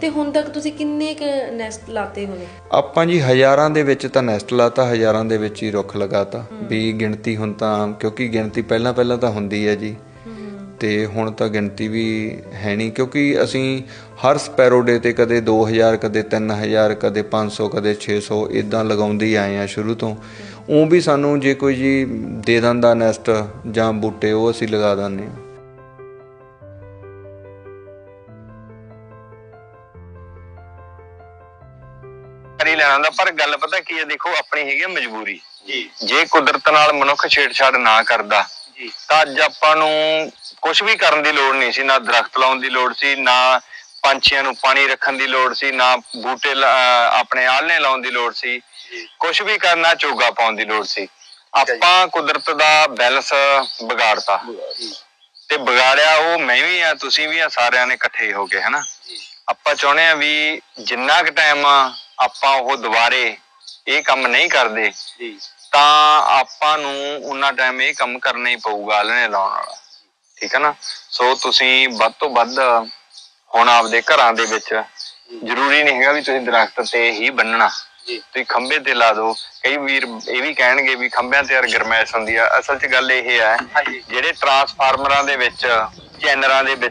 ਤੇ ਹੁਣ ਤੱਕ ਤੁਸੀਂ ਕਿੰਨੇ ਕ ਨੈਸਟ ਲਾਤੇ ਹੋਣੇ? ਆਪਾਂ ਜੀ ਹਜ਼ਾਰਾਂ ਦੇ ਵਿੱਚ ਤਾਂ ਨੈਸਟ ਲਾਤਾ ਹਜ਼ਾਰਾਂ ਦੇ ਵਿੱਚ ਹੀ ਰੁੱਖ ਲਗਾਤਾ। ਵੀ ਗਿਣਤੀ ਹੁਣ ਤਾਂ ਕਿਉਂਕਿ ਗਿਣਤੀ ਪਹਿਲਾਂ ਪਹਿਲਾਂ ਤਾਂ ਹੁੰਦੀ ਹੈ ਜੀ। ਤੇ ਹੁਣ ਤਾਂ ਗਿਣਤੀ ਵੀ ਹੈ ਨਹੀਂ ਕਿਉਂਕਿ ਅਸੀਂ ਹਰ ਸਪੈਰੋ ਡੇ ਤੇ ਕਦੇ 2000 ਕਦੇ 3000 ਕਦੇ 500 ਕਦੇ 600 ਇਦਾਂ ਲਗਾਉਂਦੇ ਆਏ ਆ ਸ਼ੁਰੂ ਤੋਂ। ਉਹ ਵੀ ਸਾਨੂੰ ਜੇ ਕੋਈ ਜੀ ਦੇ ਦਿੰਦਾ ਨੈਸਟ ਜਾਂ ਬੂਟੇ ਉਹ ਅਸੀਂ ਲਗਾ ਦਿੰਦੇ ਹਾਂ। ਲੈਣਾ ਹੁੰਦਾ ਪਰ ਗੱਲ ਪਤਾ ਕੀ ਹੈ ਦੇਖੋ ਆਪਣੀ ਹੈਗੀ ਹੈ ਮਜਬੂਰੀ। ਜੀ। ਜੇ ਕੁਦਰਤ ਨਾਲ ਮਨੁੱਖ ਛੇੜਛਾੜ ਨਾ ਕਰਦਾ ਜੀ। ਤਾਂ ਅੱਜ ਆਪਾਂ ਨੂੰ ਕੁਝ ਵੀ ਕਰਨ ਦੀ ਲੋੜ ਨਹੀਂ ਸੀ ਨਾ ਦਰਖਤ ਲਾਉਣ ਦੀ ਲੋੜ ਸੀ ਨਾ ਪੰਛੀਆਂ ਨੂੰ ਪਾਣੀ ਰੱਖਣ ਦੀ ਲੋੜ ਸੀ ਨਾ ਬੂਟੇ ਆਪਣੇ ਆਲਣੇ ਲਾਉਣ ਦੀ ਲੋੜ ਸੀ। ਕੁਝ ਵੀ ਕਰਨਾ ਚੋਗਾ ਪਾਉਣ ਦੀ ਲੋੜ ਸੀ। ਆਪਾਂ ਕੁਦਰਤ ਦਾ ਬੈਲੈਂਸ ਵਿਗਾੜਤਾ। ਤੇ ਵਿਗਾੜਿਆ ਉਹ ਮੈਂ ਵੀ ਆ ਤੁਸੀਂ ਵੀ ਆ ਸਾਰਿਆਂ ਨੇ ਇਕੱਠੇ ਹੋ ਕੇ ਹਨਾ? ਆਪਾਂ ਚਾਹੁੰਦੇ ਆ ਵੀ ਜਿੰਨਾ ਕੁ ਟਾਈਮ ਆਪਾਂ ਉਹ ਦੁਬਾਰੇ ਇਹ ਕੰਮ ਨਹੀਂ ਕਰਦੇ ਤਾਂ ਆਪਾਂ ਨੂੰ ਉਹਨਾਂ ਟਾਈਮ ਇਹ ਕੰਮ ਕਰਨਾ ਹੀ ਪਊਗਾ ਆਲਣੇ ਲਾਉਣ ਵਾਲਾ। ਠੀਕ ਹੈ ਨਾ? ਸੋ ਤੁਸੀਂ ਵੱਧ ਤੋਂ ਵੱਧ ਹੁਣ ਆਪਦੇ ਘਰਾਂ ਦੇ ਵਿੱਚ ਜ਼ਰੂਰੀ ਨਹੀਂ ਹੈਗਾ ਵੀ ਤੁਸੀਂ ਦਰਖਤ ਤੇ ਹੀ ਬੰਨਣਾ। ਤੁਸੀਂ ਖੰਭੇ ਤੇ ਲਾ ਦਿਓ। ਕਈ ਵੀਰ ਇਹ ਵੀ ਕਹਿਣਗੇ ਵੀ ਖੰਭਿਆਂ ਤੇ ਯਾਰ ਗਰਮੈਸ਼ ਹੁੰਦੀ ਆ। ਅਸਲ 'ਚ ਗੱਲ ਇਹ ਹੈ ਜਿਹੜੇ ਟਰਾਂਸਫਾਰਮਰਾਂ ਦੇ ਵਿੱਚ ਚੈਨਰਾਂ ਦੇ ਵਿੱਚ